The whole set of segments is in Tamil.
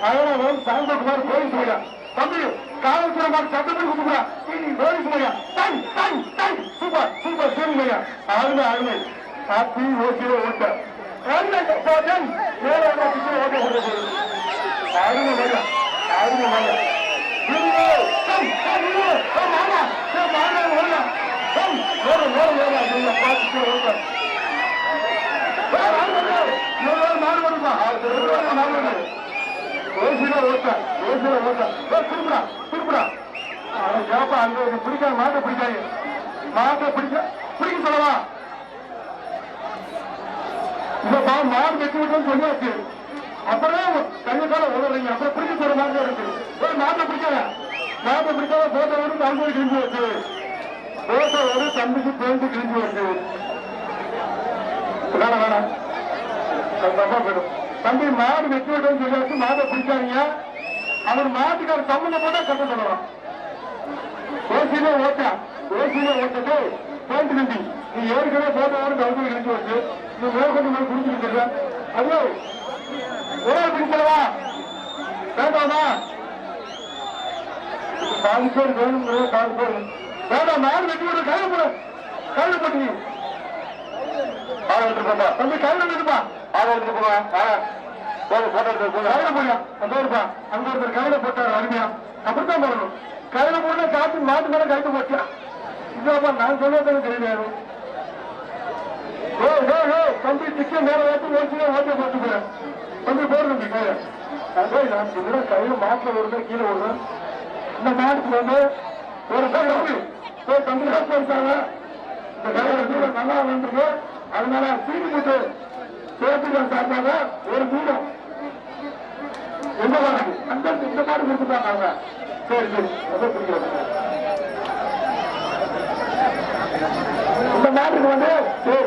அதனால வந்து சாந்தகுமார் போலீஸ் ஐயா தம்பி காவல்துறை மாதிரி சட்டத்தில் கொடுக்குறா போலீஸ் ஐயா டன் டன் டன் சூப்பர் சூப்பர் சூப்பர் ஐயா அருமை அருமை. காப்பி ஓசியோ ஓட்ட. அருமை போட்டன் மேல என்ன பிடிச்சி ஓட்ட கொடுக்க அருமை ஐயா கேப்பா ஐயா பிடிக்காது மாட்டை பிடிக்காது. மாட்டை பிடிக்க பிடிக்க சொல்லவா? இப்ப மாடு வெட்டி விட்டோம்னு சொல்லியாச்சு. அப்புறம் கையை கால உதவுறீங்க. அப்புறம் பிடிக்க சொல்ற மாதிரி தான் இருக்கு. ஒரு மாட்டை பிடிக்கல மாட்டை பிடிக்காத போட்டோ வரும் தம்பி கிழிஞ்சு வச்சு போட்டோ வரும் தம்பிக்கு பேருந்து கிழிஞ்சு வச்சு வேணாம் வேணாம். தப்பா போயிடும். தம்பி மாடு வெட்டி விட்டோம்னு சொல்லியாச்சு மாடை பிடிச்சாங்க அவர் மாட்டுக்கார சம்மந்தம் போட்டா கட்ட சொல்லலாம் ஓசியிலே ஓட்டா. ஓசியிலே ஓட்டட்டு போட்டு நம்பி. நீ ஏற்கனவே போட்டோ வரும் தம்பி கிழிஞ்சு வச்சு நீ மேற்கொண்டு மேல் குடிச்சிட்டு ஐயோ ஒரே பிடிக்கலவா வேண்டாமா? பாதி பேர் வேணுங்கிறது பாதி பேர். வேண்டாம் மாடு வெட்டி விடுற கையில போட. கையில போட்டு ஆளை தம்பி கையில எடுத்துப்பா ஆளை எடுத்துப்பா போடு போட்டோ எடுத்து கையில அங்க ஒருத்தர் கையில போட்டாரு அருமையா. அப்படித்தான் போடணும் கையில போட காத்து மாட்டு மேல கைட்டு போச்சா? இல்லப்பா நான் சொல்றது தெரியாது ஓ ஓ ஓ தம்பி திக்க மேல ஓட்டு ஓட்டு ஓட்ட போட்டு போறேன் தம்பி போடு கையில நான் சொல்றேன் கையில மாட்டுல வருது கீழே வருது இந்த மாட்டுக்கு வந்து ஒரு பேர் தம்பி ஒரு தம்பி தான் போயிருக்காங்க இந்த கையில தூரம் நல்லா வந்துருக்கு அதனால சீனி போட்டு சேர்த்துக்கலாம் சார்பாக ஒரு தூரம் எந்த மாடு அந்த இந்த மாதிரி கொடுத்துட்டாங்க அவங்க சரி சரி. அதை பிடிக்கிறோம் இந்த மாதிரி வந்து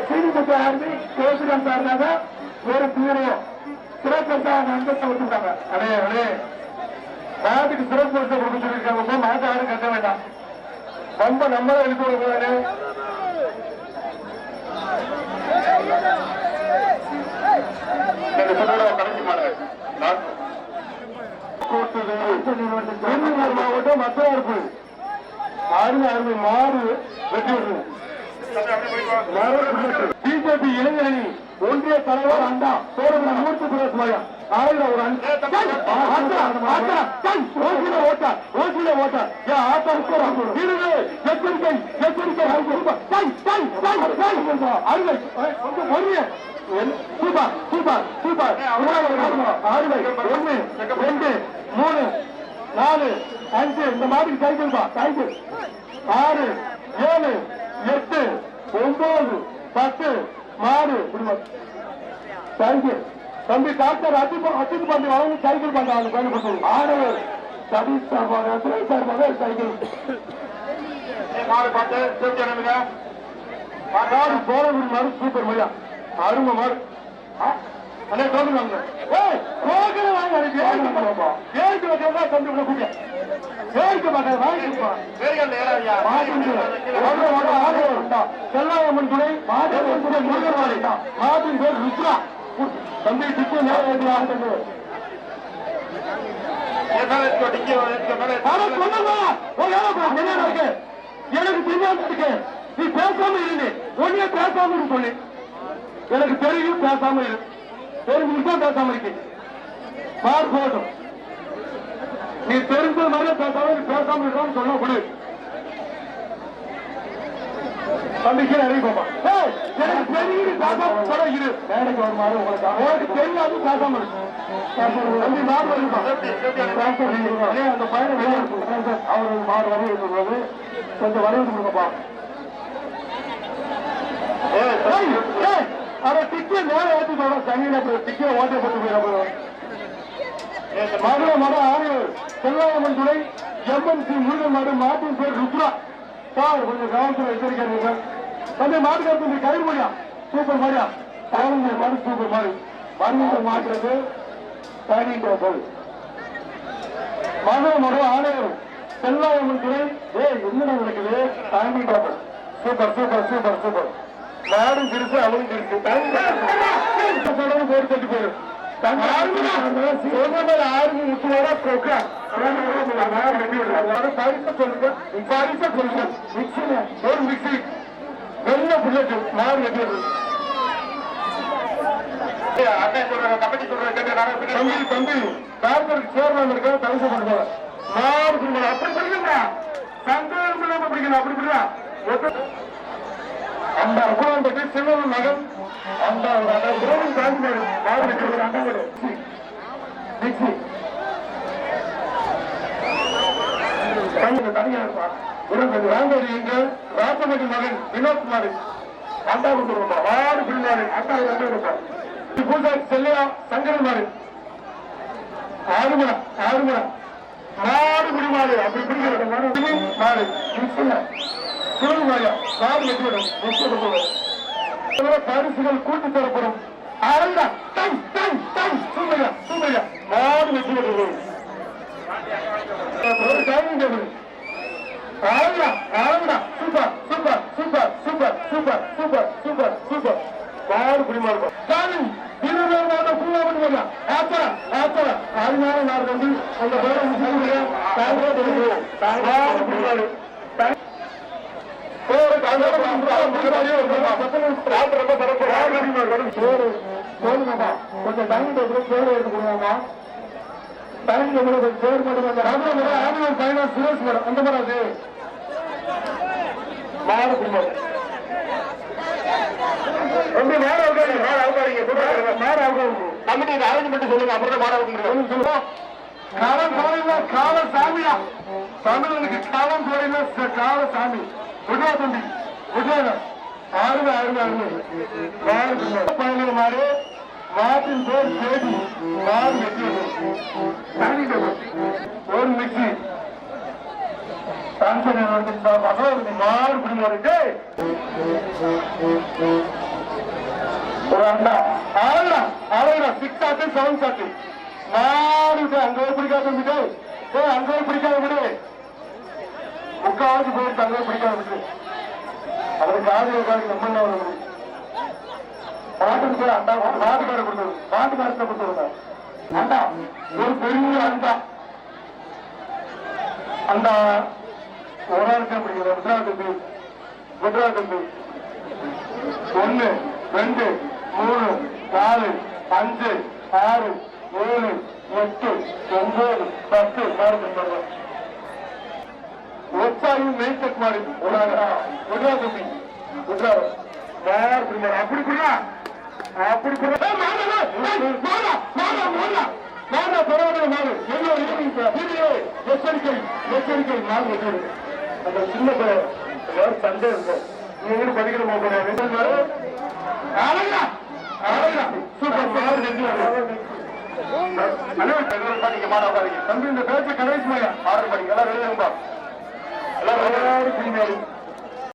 சீனி ஆர்மி ஆரம்பி பேசுகிறேன் ஒரு தூரம் சிறப்பாக அந்தஸ்தை விட்டுருக்காங்க அடே அடே. நாட்டுக்கு சிறப்பு பரிசை கொடுக்க சொல்லியிருக்காங்க மாட்டு யாரும் கட்ட வேண்டாம். ரொம்ப நம்மளே எழுதி கொடுக்க கொடுக்கூடாது கடைசி மாடு மாவட்டம் மத்தியார்ப்பு அருமை அருமை மாடு வெற்றி பிஜேபி இளைஞரணி ஒன்றிய தலைவர் அண்டா சோழன் மூர்த்தி பிரதேசமாயா ஆயிரம் ஒரு ஓசில ஓட்டா ஓசில ஓட்டா ஏ ஆட்டா இருது எச்சரிக்கை எச்சரிக்கை அருமை சூப்பர் சூப்பர் சூப்பர் அருமை ஒண்ணு ரெண்டு மூணு நாலு அஞ்சு இந்த மாதிரி சைக்கிள் பா சைக்கிள் ஆறு ஏழு எட்டு ஒன்பது பத்து மாடு. சைக்கிள் தம்பி டாக்டர் அஜித் அஜித் பாண்டி வாங்கி சைக்கிள் பண்ண அவங்க பயன்படுத்தும் ஆடவர் சதீஷ் சார்பாக துறை சார்பாக சைக்கிள் சோழகுடி மாடு சூப்பர் மையா. அருமை மாடு. அண்ணே டோக்கன் வாங்க. ஏய் டோக்கன் வாங்க எனக்கு ஏறிக்க மாட்டோம்பா ஏறிக்க மாட்டோம்பா தம்பி உள்ள கூட்டியா ஏறிக்க மாட்டேன் வாங்கிப்பா செல்லாயம்மன் துணை மாதவன் துணை முருகன்வாடி மாட்டின் பேர் ருத்ரா. தம்பி மேல ஏறி ஆடுறது எனக்கு தெரியாம இருக்கு. நீ பேசாம இருந்து ஒன்னே பேசாம சொல்லு. எனக்கு தெரியும் பேசாம இரு. தெரிஞ்சுக்கிட்டா பேசாம இருக்கு. போட்டும் நீ தெரிஞ்ச மாதிரி பேசாம பேசாம இருக்கான்னு சொல்ல கொடு. தம்பிக்கு ஏய், எனக்கு தெரியுது பேசாம சொல்ல இரு. வேலைக்கு ஒரு மாதிரி உங்களுக்கு உனக்கு தெரியாது பேசாம இருக்கு தம்பி மாடு வருமா அந்த பையனை வெளியே அவர் மாடு வரைய சொல்றது கொஞ்சம் வரைய கொடுங்கப்பா. அவன் டிக்கெட் மேல ஏற்றி சொல்ற தண்ணியில டிக்கெட் ஓட்டை போட்டு போயிடப்படும் மதுரை மத ஆறு செல்வாயம்மன் துறை எம்என்சி முருகன் மாடு மாட்டின் பேர் ருத்ரா. சார் கொஞ்சம் கவனத்தில் எச்சரிக்கிறீங்க தம்பி மாட்டுக்கார தம்பி கயிறு மொழியா சூப்பர் மொழியா பதினஞ்சு மாடு சூப்பர் மாடு. மருந்து மாட்டுறது பதினஞ்சு போது மதுரை மத ஆணையர் செல்வாயம்மன் துறை. ஏ என்ன நடக்குது? பதினஞ்சு சூப்பர் சூப்பர் சூப்பர் சூப்பர். நாடும் சிரிச்சு அவளும் சிரிச்சு தங்க போர் தட்டி போயிடும் ஆறு முப்பது ரூபா ப்ரோக்ராம் பரிசை தம்பி தம்பி கார்பரேட் சேர்மன் இருக்கா? தரிசு பண்ணுவாங்க நாடு அப்படி சொல்லுங்க சந்தேகம் அப்படி பிடிக்கலாம் அந்த அகோண்டுக்கு சிவன் மகன். அந்த குரோவின் காந்திகள் மாவட்டத்தில் அண்ணங்கள் கையில் தனியார் இவர்கள் வாங்கடியுங்கள் ராசபதி மகன் வினோத்குமார். அண்டாவுக்கு இருப்பார் ஆறு பிள்ளைகள் அண்டாவுக்கு ரெண்டு இருப்பார் பூசாரி செல்லையா சங்கரன்மாரி. ஆறுமணம் ஆறுமணம் மாறுபடி மாறு அப்படி பிடிக்கிறது மாறு மாறு சொல்ல. மாடு சுருள் மாயா மாடு வெட்டிவிடும் பரிசுகள் கூட்டி தரப்படும் ஆறா தை தை தை சூமையா சூமையா மாடு வெட்டிவிடுது ஒரு டைனிங் டேபிள் ஆளுடா ஆளுடா super super super super super super super super மாடு குடிமாடு டானி அதனால நான் வந்து அந்த பேரை கொஞ்சம் டைம் பேர் எடுத்து கொடுங்கம்மா டைம் பேர் மட்டும் Ramanathapuram ambulance finance Suresh madam அந்த மாதிரி அது மாடு குடும்பம் மாடு அவுக்காதீங்க மாடு அவுக்காதீங்க மாடு அவுக்காதீங்க கமிட்டி அரேஞ்ச் பண்ணி சொல்லுங்க அப்புறம் மாடு அவுக்குங்க சொல்லுவோம் காலம் போறீங்களா கால சாமியா? தமிழனுக்கு காலம் போறீங்களா கால சாமி. விஜய தம்பி விஜயனம் அருமை அருமை அருமை பயணம் மாறி நாட்டின் பேர் தேடி நான் ஒரு மிக்சி சாங்ஷன் வந்து மாறு பிடிமாருக்கு ஒரு அண்ணா ஆளுடா ஆளுடா சிக்ஸ் ஆட்டு செவன் சாட்டு மாறுது அங்க ஒரு பிடிக்காத விடு. அங்க பிடிக்காத முக்காவது பேர் தங்களை பிடிக்காது அவருக்கு காது உட்காந்து நம்ம என்ன மாட்டுக்கு அண்டா மாட்டுக்கார கொடுத்தது மாட்டுக்காரத்தை கொடுத்தது அண்டா ஒரு பெரிய அண்டா. அந்த ஒரு ஆளுக்கு பிடிக்கிற குஜராத் குஜராத் ஒன்னு ரெண்டு மூணு நாலு அஞ்சு ஆறு ஏழு எட்டு ஒன்பது பத்து மாறு கோட்டாயும் வெங்கட்குமார் குட்ராதம்பி குட்ராதம் அப்படி புரியா அப்படி எச்சரிக்கை எச்சரிக்கை. நாள் அந்த சின்ன சண்டை நீங்க படிக்கிற சூப்பர் மாணவ தம்பி இந்த பேச்சு கணேஷ் மையா ஆறு பண்ணி எல்லாம் வெளியே Valor primero.